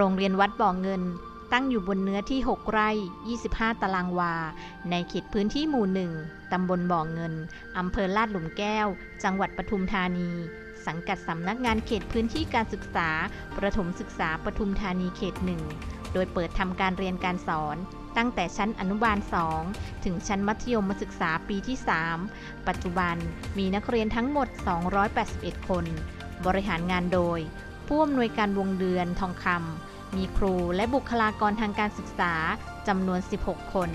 โรงเรียนวัดบ่อเงิน ตั้งอยู่บนเนื้อที่ 6 ไร่ 25 ตารางวา ในเขตพื้นที่หมู่หนึ่งตำบลบ่อเงิน อำเภอลาดหลุมแก้ว จังหวัดปทุมธานี สังกัดสำนักงานเขตพื้นที่การศึกษา ประถมศึกษาปทุมธานีเขตหนึ่ง โดยเปิดทำการเรียนการสอนตั้งแต่ชั้นอนุบาล 2 ถึงชั้นมัธยมศึกษาปีที่ 3 ปัจจุบันมีนักเรียนทั้งหมด 281 คน บริหารงานโดย ผู้อำนวยการวงเดือนทองคำ มีครูและบุคลากรทางการศึกษาจำนวน 16 คน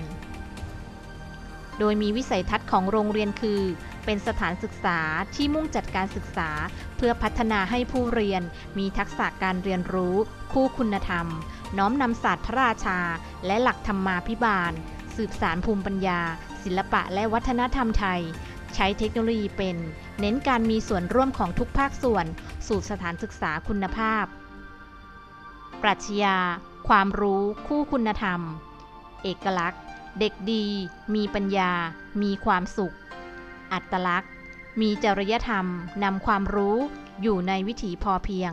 โดยมีวิสัยทัศน์ของโรงเรียนคือ เป็นสถานศึกษาที่มุ่งจัดการศึกษา เพื่อพัฒนาให้ผู้เรียนมีทักษะการเรียนรู้ คู่คุณธรรม น้อมนำศาสตร์พระราชา และหลักธรรมาภิบาล สืบสารภูมิปัญญา ศิลปะและวัฒนธรรมไทยใช้เทคโนโลยีเป็น เน้นการมีส่วนร่วมของทุกภาคส่วน สู่สถานศึกษาคุณภาพ ปรัชญา ความรู้ คู่คุณธรรม เอกลักษณ์ เด็กดี มีปัญญา มีความสุข อัตลักษณ์ มีจริยธรรม นำความรู้อยู่ในวิถีพอเพียง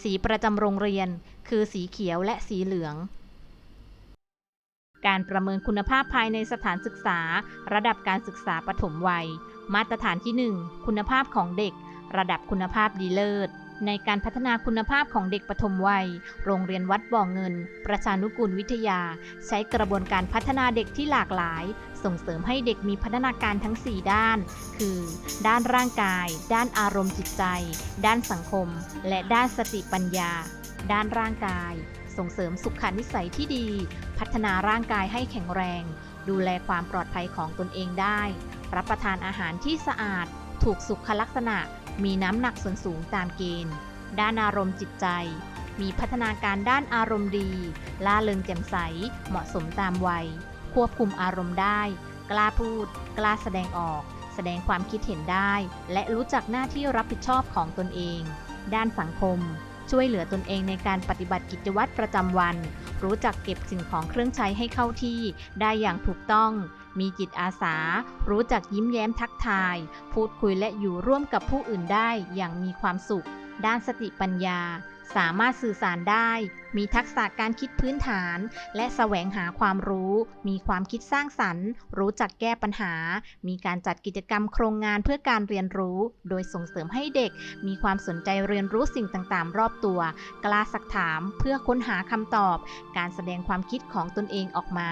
สีประจำโรงเรียนคือสีเขียวและสีเหลือง การประเมินคุณภาพภายในสถานศึกษา ระดับการศึกษาปฐมวัย มาตรฐานที่ 1 คุณภาพของเด็ก ระดับคุณภาพดีเลิศ ในการพัฒนาคุณภาพของเด็กปฐมวัย โรงเรียนวัดบ่อเงิน ประชานุกูลวิทยา ใช้กระบวนการพัฒนาเด็กที่หลากหลาย ส่งเสริมให้เด็กมีพัฒนาการทั้ง 4 ด้าน คือ ด้านร่างกาย ด้านอารมณ์จิตใจ ด้านสังคม และด้านสติปัญญา ด้านร่างกาย ส่งเสริมสุขนิสัยที่ดี พัฒนาร่างกายให้แข็งแรง ดูแลความปลอดภัยของตนเองได้ รับประทานอาหารที่สะอาด ถูกสุขลักษณะ มีน้ำหนักส่วนสูงตามเกณฑ์ ด้านอารมณ์จิตใจ มีพัฒนาการด้านอารมณ์ดี ล่าเริงแจ่มใส เหมาะสมตามวัย ควบคุมอารมณ์ได้ กล้าพูด กล้าแสดงออก แสดงความคิดเห็นได้ และรู้จักหน้าที่รับผิดชอบของตนเอง ด้านสังคม ช่วยเหลือตนเองในการปฏิบัติกิจวัตรประจำวัน รู้จักเก็บสิ่งของเครื่องใช้ให้เข้าที่ ได้อย่างถูกต้อง มีจิตอาสา รู้จักยิ้มแย้มทักทาย พูดคุยและอยู่ร่วมกับผู้อื่นได้อย่างมีความสุข ด้านสติปัญญา สามารถสื่อสารได้ มีทักษะการคิดพื้นฐาน และแสวงหาความรู้ มีความคิดสร้างสรรค์ รู้จักแก้ปัญหา มีการจัดกิจกรรมโครงงานเพื่อการเรียนรู้ โดยส่งเสริมให้เด็ก มีความสนใจเรียนรู้สิ่งต่างๆ รอบตัว กล้าสักถามเพื่อค้นหาคำตอบ การแสดงความคิดของตนเองออกมา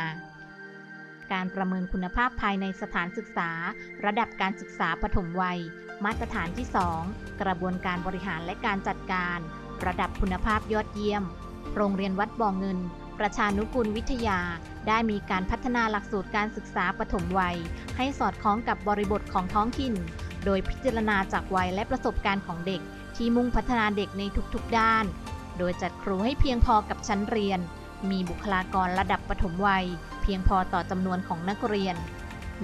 การประเมินคุณภาพภายในสถานศึกษา ระดับการศึกษาปฐมวัย มาตรฐานที่ 2 กระบวนการบริหารและการจัดการ ระดับคุณภาพยอดเยี่ยม โรงเรียนวัดบ่อเงิน ประชานุกูลวิทยา ได้มีการพัฒนาหลักสูตรการศึกษาปฐมวัย ให้สอดคล้องกับบริบทของท้องถิ่น โดยพิจารณาจากวัยและประสบการณ์ของเด็ก ที่มุ่งพัฒนาเด็กในทุกๆด้าน โดยจัดครูให้เพียงพอกับชั้นเรียน มีบุคลากรระดับปฐมวัย เพียงพอต่อจำนวนของนักเรียน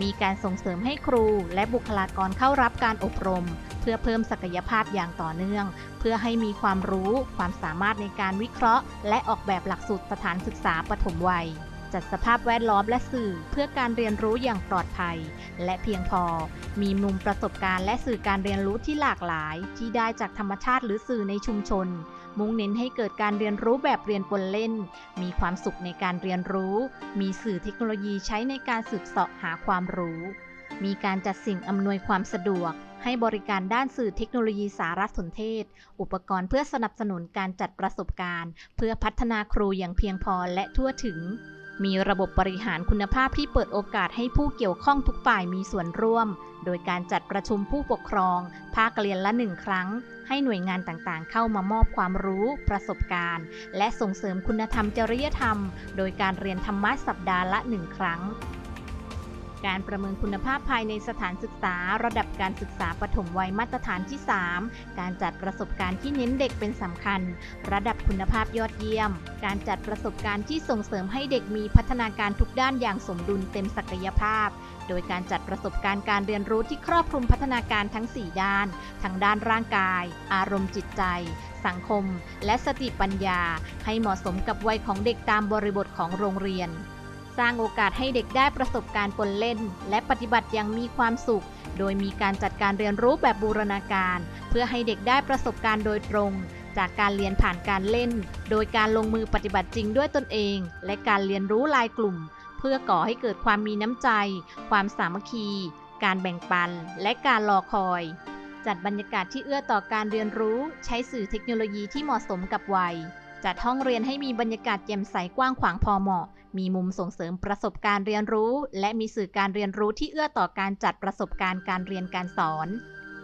มีการส่งเสริมให้ครูและบุคลากรเข้ารับการอบรม เพื่อเพิ่มศักยภาพอย่างต่อเนื่อง เพื่อให้มีความรู้ความสามารถในการวิเคราะห์ และออกแบบหลักสูตรสถานศึกษาปฐมวัย จัดสภาพแวดล้อมและสื่อเพื่อการเรียนรู้อย่างปลอดภัย และเพียงพอ มีมุมประสบการณ์และสื่อการเรียนรู้ที่หลากหลาย ที่ได้จากธรรมชาติหรือสื่อในชุมชน มุ่งเน้นให้เกิดการเรียนรู้แบบเรียนปนเล่น มีความสุขในการเรียนรู้ มีสื่อเทคโนโลยีใช้ในการสืบเสาะหาความรู้ มีการจัดสิ่งอำนวยความสะดวกให้บริการด้านสื่อเทคโนโลยีสารสนเทศ อุปกรณ์เพื่อสนับสนุนการจัดประสบการณ์ เพื่อพัฒนาครูอย่างเพียงพอและทั่วถึง มีระบบบริหารคุณภาพที่เปิดโอกาสให้ผู้เกี่ยวข้องทุกฝ่ายมีส่วนร่วม โดยการจัดประชุมผู้ปกครอง ภาคเรียนละหนึ่งครั้ง ให้หน่วยงานต่างๆ เข้ามามอบความรู้ ประสบการณ์ และส่งเสริมคุณธรรมจริยธรรม โดยการเรียนธรรมะสัปดาห์ละหนึ่งครั้ง การประเมินคุณภาพภายในสถานศึกษา ระดับการศึกษาปฐมวัยมาตรฐานที่ 3 การจัดประสบการณ์ที่เน้นเด็กเป็นสำคัญ ระดับคุณภาพยอดเยี่ยม การจัดประสบการณ์ที่ส่งเสริมให้เด็กมีพัฒนาการทุกด้านอย่างสมดุลเต็มศักยภาพ โดยการจัดประสบการณ์การเรียนรู้ที่ครอบคลุมพัฒนาการทั้ง 4 ด้าน ทั้งด้านร่างกาย อารมณ์จิตใจ สังคม และสติปัญญา ให้เหมาะสมกับวัยของเด็กตามบริบทของโรงเรียน สร้างโอกาสให้เด็กได้ประสบการณ์ปนเล่น และปฏิบัติอย่างมีความสุข โดยมีการจัดการเรียนรู้แบบบูรณาการ เพื่อให้เด็กได้ประสบการณ์โดยตรงจจากการเรียนผ่านการเล่น โดยการลงมือปฏิบัติจริงด้วยตนเอง และการเรียนรู้ลายกลุ่ม เพื่อก่อให้เกิดความมีน้ำใจ ความสามัคคี การแบ่งปัน และการรอคอย จัดบรรยากาศที่เอื้อต่อการเรียนรู้ ใช้สื่อเทคโนโลยีที่เหมาะสมกับวัย จัดห้องเรียนให้มีบรรยากาศแจ่มใสกว้างขวางพอเหมาะ มีมุมส่งเสริมประสบการณ์เรียนรู้ และมีสื่อการเรียนรู้ที่เอื้อต่อการจัดประสบการณ์การเรียนการสอน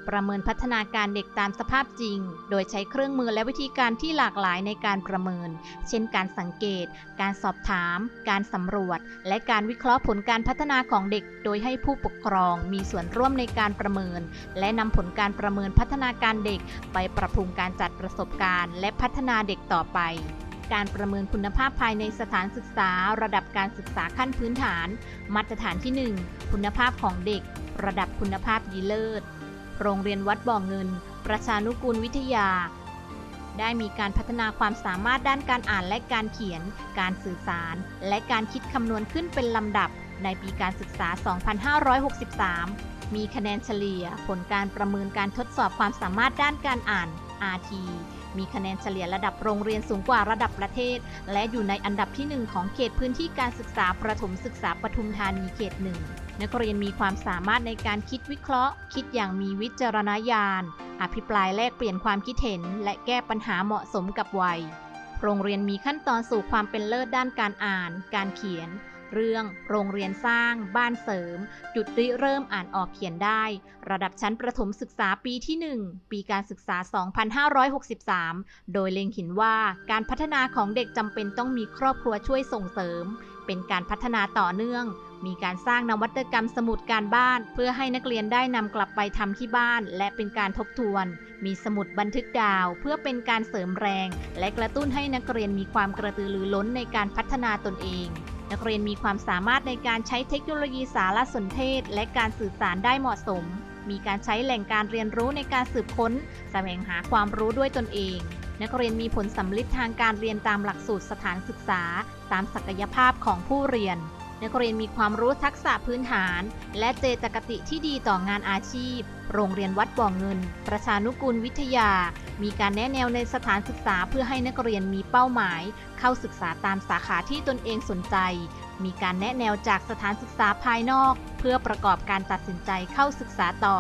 ประเมินพัฒนาการเด็กตามสภาพจริง โดยใช้เครื่องมือและวิธีการที่หลากหลายในการประเมิน เช่นการสังเกต การสอบถาม การสำรวจ และการวิเคราะห์ผลการพัฒนาของเด็ก โดยให้ผู้ปกครองมีส่วนร่วมในการประเมิน และนำผลการประเมินพัฒนาการเด็ก ไปปรับปรุงการจัดประสบการณ์ และพัฒนาเด็กต่อไปการประเมินคุณภาพภายในสถานศึกษา ระดับการศึกษาขั้นพื้นฐาน มาตรฐานที่ 1 คุณภาพของเด็ก ระดับคุณภาพดีเลิศ โรงเรียนวัดบ่อเงิน ประชานุกูลวิทยา ได้มีการพัฒนาความสามารถด้านการอ่านและการเขียน การสื่อสาร และการคิดคำนวณขึ้นเป็นลำดับ ในปีการศึกษา 2563 มีคะแนนเฉลี่ย ผลการประเมินการทดสอบความสามารถด้านการอ่าน RT มีคะแนนเฉลี่ยระดับโรงเรียนสูงกว่าระดับประเทศ และอยู่ในอันดับที่ 1 ของเขตพื้นที่การศึกษาประถมศึกษาปทุมธานีเขตหนึ่งนักเรียนมีความสามารถในการคิดวิเคราะห์ คิดอย่างมีวิจารณญาณ อภิปรายแลกเปลี่ยนความคิดเห็น และแก้ปัญหาเหมาะสมกับวัย โรงเรียนมีขั้นตอนสู่ความเป็นเลิศด้านการอ่าน การเขียน เรื่องโรงเรียนสร้าง บ้านเสริม จุดริเริ่มอ่านออกเขียนได้ ระดับชั้นประถมศึกษาปีที่ 1 ปีการศึกษา 2563 โดยเล็งเห็นว่าการพัฒนาของเด็กจำเป็นต้องมีครอบครัวช่วยส่งเสริม เป็นการพัฒนาต่อเนื่อง มีการสร้างนวัตกรรมสมุดการบ้าน เพื่อให้นักเรียนได้นำกลับไปทำที่บ้าน และเป็นการทบทวน มีสมุดบันทึกดาว เพื่อเป็นการเสริมแรง และกระตุ้นให้นักเรียนมีความกระตือรือร้นในการพัฒนาตนเอง นักเรียนมีความสามารถในการใช้เทคโนโลยีสารสนเทศ และการสื่อสารได้เหมาะสม มีการใช้แหล่งการเรียนรู้ในการสืบค้นแสวงหาความรู้ด้วยตนเอง นักเรียนมีผลสำลิดทางการเรียนตามหลักสูตรสถานศึกษา ตามศักยภาพของผู้เรียน นักเรียนมีความรู้ทักษะพื้นฐาน และเจตคติที่ดีต่องานอาชีพ โรงเรียนวัดบ่อเงิน ประชานุกูลวิทยา มีการแนะแนวในสถานศึกษาเพื่อให้นักเรียนมีเป้าหมาย เข้าศึกษาตามสาขาที่ตนเองสนใจ มีการแนะแนวจากสถานศึกษาภายนอก เพื่อประกอบการตัดสินใจเข้าศึกษาต่อ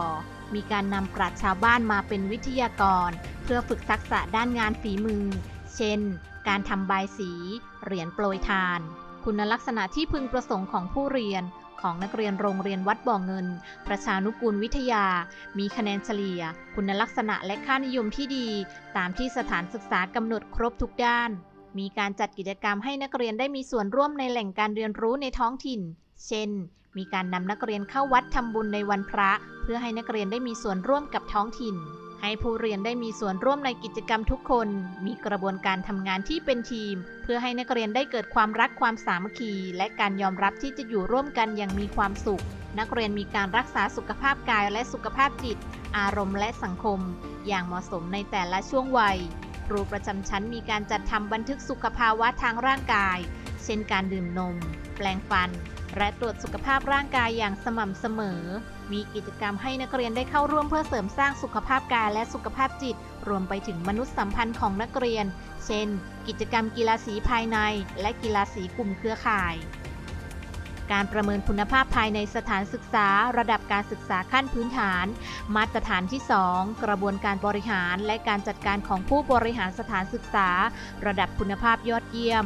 มีการนำปราชชาวบ้านมาเป็นวิทยากร เพื่อฝึกทักษะด้านงานฝีมือ เช่น การทำใบสี เหรียญโปรยทาน คุณลักษณะที่พึงประสงค์ของผู้เรียนของนักเรียนโรงเรียนวัดบ่อเงิน ประชานุกูลวิทยา มีคะแนนเฉลี่ย คุณลักษณะและค่านิยมที่ดี ตามที่สถานศึกษากำหนดครบทุกด้าน มีการจัดกิจกรรมให้นักเรียนได้มีส่วนร่วมในแหล่งการเรียนรู้ในท้องถิ่น เช่น มีการนำนักเรียนเข้าวัดทำบุญในวันพระ เพื่อให้นักเรียนได้มีส่วนร่วมกับท้องถิ่น ให้ผู้เรียนได้มีส่วนร่วมในกิจกรรมทุกคน มีกระบวนการทำงานที่เป็นทีม เพื่อให้นักเรียนได้เกิดความรักความสามัคคี และการยอมรับที่จะอยู่ร่วมกันอย่างมีความสุข นักเรียนมีการรักษาสุขภาพกายและสุขภาพจิต อารมณ์และสังคม อย่างเหมาะสมในแต่ละช่วงวัยครูประจำชั้นมีการจัดทำบันทึกสุขภาวะทางร่างกาย เช่นการดื่มนม แปลงฟัน และตรวจสุขภาพร่างกายอย่างสม่ำเสมอ มีกิจกรรมให้นักเรียนได้เข้าร่วมเพื่อเสริมสร้างสุขภาพกายและสุขภาพจิต รวมไปถึงมนุษยสัมพันธ์ของนักเรียน เช่น กิจกรรมกีฬาสีภายใน และกีฬาสีกลุ่มเครือข่าย การประเมินคุณภาพภายในสถานศึกษา ระดับการศึกษาขั้นพื้นฐาน มาตรฐานที่ 2 กระบวนการบริหารและการจัดการของผู้บริหารสถานศึกษา ระดับคุณภาพยอดเยี่ยม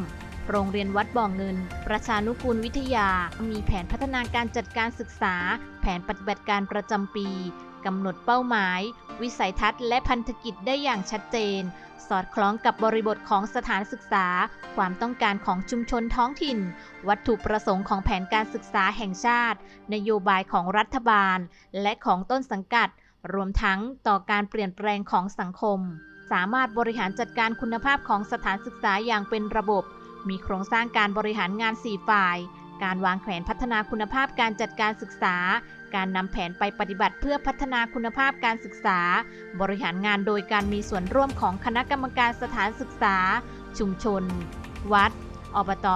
โรงเรียนวัดบ่อเงิน ประชานุกูลวิทยา มีแผนพัฒนาการจัดการศึกษา แผนปฏิบัติการประจำปีกำหนดเป้าหมาย วิสัยทัศน์และพันธกิจได้อย่างชัดเจน สอดคล้องกับบริบทของสถานศึกษา ความต้องการของชุมชนท้องถิ่น วัตถุประสงค์ของแผนการศึกษาแห่งชาติ นโยบายของรัฐบาล และของต้นสังกัด รวมทั้งต่อการเปลี่ยนแปลงของสังคม สามารถบริหารจัดการคุณภาพของสถานศึกษาอย่างเป็นระบบ มีโครงสร้างการบริหารงาน 4 ฝ่าย การวางแผนพัฒนาคุณภาพการจัดการศึกษา การนำแผนไปปฏิบัติเพื่อพัฒนาคุณภาพการศึกษา บริหารงานโดยการมีส่วนร่วมของคณะกรรมการสถานศึกษา ชุมชน วัด อบต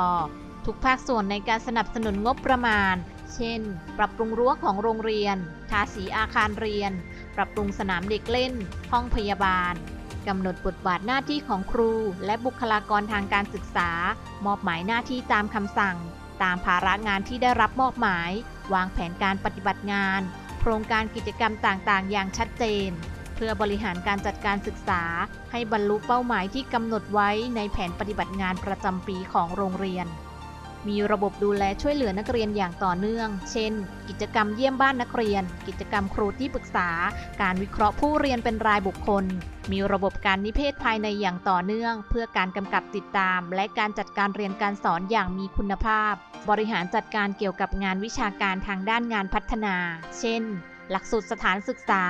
ทุกภาคส่วนในการสนับสนุนงบประมาณ เช่น ปรับปรุงรั้วของโรงเรียน ทาสีอาคารเรียน ปรับปรุงสนามเด็กเล่น ห้องพยาบาล กำหนดบทบาทหน้าที่ของครู และบุคลากรทางการศึกษา มอบหมายหน้าที่ตามคำสั่ง ตามภาระงานที่ได้รับมอบหมาย วางแผนการปฏิบัติงาน โครงการกิจกรรมต่างๆ อย่างชัดเจน เพื่อบริหารการจัดการศึกษา ให้บรรลุเป้าหมายที่กำหนดไว้ในแผนปฏิบัติงานประจำปีของโรงเรียน มีระบบดูแลช่วยเหลือนักเรียนอย่างต่อเนื่อง เช่น กิจกรรมเยี่ยมบ้านนักเรียน กิจกรรมครูที่ปรึกษา การวิเคราะห์ผู้เรียนเป็นรายบุคคล มีระบบการนิเทศภายในอย่างต่อเนื่อง เพื่อการกำกับติดตาม และการจัดการเรียนการสอนอย่างมีคุณภาพ บริหารจัดการเกี่ยวกับงานวิชาการทางด้านงานพัฒนา เช่น หลักสูตรสถานศึกษา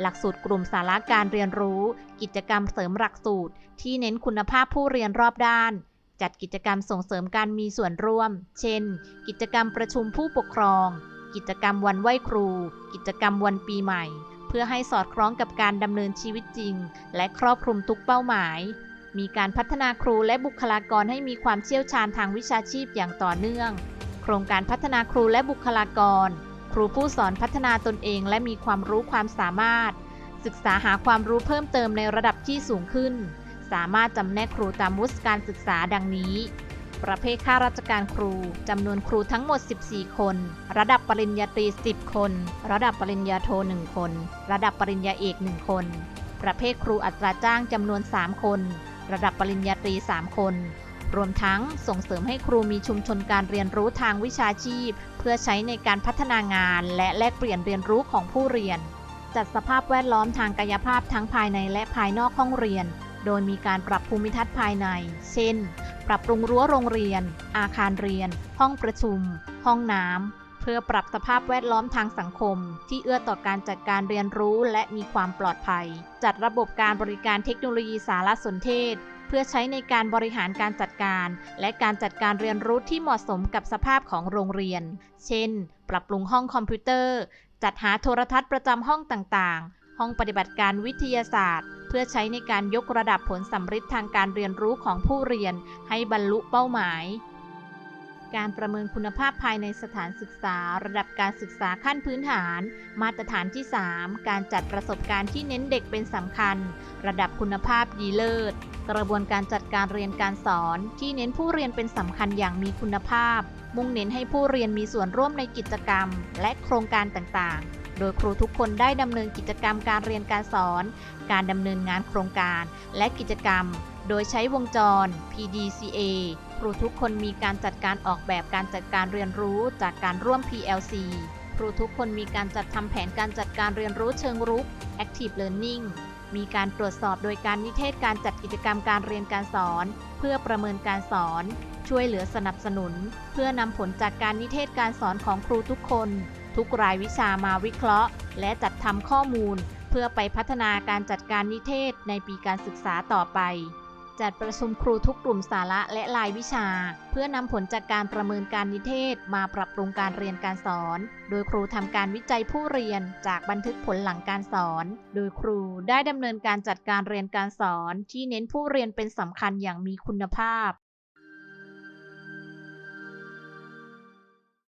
หลักสูตรกลุ่มสาระการเรียนรู้ กิจกรรมเสริมหลักสูตร ที่เน้นคุณภาพผู้เรียนรอบด้าน จัดกิจกรรมส่งเสริมการมีส่วนร่วม เช่น กิจกรรมประชุมผู้ปกครอง กิจกรรมวันไหว้ครู กิจกรรมวันปีใหม่ เพื่อให้สอดคล้องกับการดำเนินชีวิตจริง และครอบคลุมทุกเป้าหมาย มีการพัฒนาครูและบุคลากรให้มีความเชี่ยวชาญทางวิชาชีพอย่างต่อเนื่อง โครงการพัฒนาครูและบุคลากร ครูผู้สอนพัฒนาตนเองและมีความรู้ความสามารถ ศึกษาหาความรู้เพิ่มเติมในระดับที่สูงขึ้น สามารถจำแนกครูตามวุฒิการศึกษาดังนี้ ประเภทข้าราชการครูจำนวนครูทั้งหมด 14 คน ระดับปริญญาตรี 10 คน ระดับปริญญาโท 1 คน ระดับปริญญาเอก 1 คน ประเภทครูอัตราจ้างจำนวน 3 คน ระดับปริญญาตรี 3 คน รวมทั้งส่งเสริมให้ครูมีชุมชนการเรียนรู้ทางวิชาชีพ เพื่อใช้ในการพัฒนางาน และแลกเปลี่ยนเรียนรู้ของผู้เรียน จัดสภาพแวดล้อมทางกายภาพทั้งภายในและภายนอกห้องเรียน โดยมีการปรับภูมิทัศน์ภายใน เช่น ปรับปรุงรั้วโรงเรียน อาคารเรียน ห้องประชุม ห้องน้ำ เพื่อปรับสภาพแวดล้อมทางสังคม ที่เอื้อต่อการจัดการเรียนรู้และมีความปลอดภัย จัดระบบการบริการเทคโนโลยีสารสนเทศ เพื่อใช้ในการบริหารการจัดการ และการจัดการเรียนรู้ที่เหมาะสมกับสภาพของโรงเรียน เช่น ปรับปรุงห้องคอมพิวเตอร์ จัดหาโทรทัศน์ประจำห้องต่างๆ ห้องปฏิบัติการวิทยาศาสตร์ เพื่อใช้ในการยกระดับผลสัมฤทธิ์ทางการเรียนรู้ของผู้เรียนให้บรรลุเป้าหมาย การประเมินคุณภาพภายในสถานศึกษา ระดับการศึกษาขั้นพื้นฐาน มาตรฐานที่ 3 การจัดประสบการณ์ที่เน้นเด็กเป็นสำคัญ ระดับคุณภาพดีเลิศ กระบวนการจัดการเรียนการสอนที่เน้นผู้เรียนเป็นสำคัญอย่างมีคุณภาพ มุ่งเน้นให้ผู้เรียนมีส่วนร่วมในกิจกรรม และโครงการต่างๆ โดยครูทุกคนได้ดำเนินกิจกรรมการเรียนการสอน การดำเนินงานโครงการ และกิจกรรม โดยใช้วงจร PDCA ครูทุกคนมีการจัดการออกแบบการจัดการเรียนรู้จากการร่วม PLC ครูทุกคนมีการจัดทำแผนการจัดการเรียนรู้เชิงรุก Active Learning มีการตรวจสอบโดยการนิเทศการจัดกิจกรรมการเรียนการสอน เพื่อประเมินการสอน ช่วยเหลือสนับสนุน เพื่อนำผลจากการนิเทศการสอนของครูทุกคน ทุกรายวิชามาวิเคราะห์ และจัดทำข้อมูล เพื่อไปพัฒนาการจัดการนิเทศในปีการศึกษาต่อไป จัดประชุมครูทุกกลุ่มสาระและรายวิชา เพื่อนำผลจากการประเมินการนิเทศ มาปรับปรุงการเรียนการสอน โดยครูทำการวิจัยผู้เรียนจากบันทึกผลหลังการสอน โดยครูได้ดำเนินการจัดการเรียนการสอน ที่เน้นผู้เรียนเป็นสำคัญอย่างมีคุณภาพ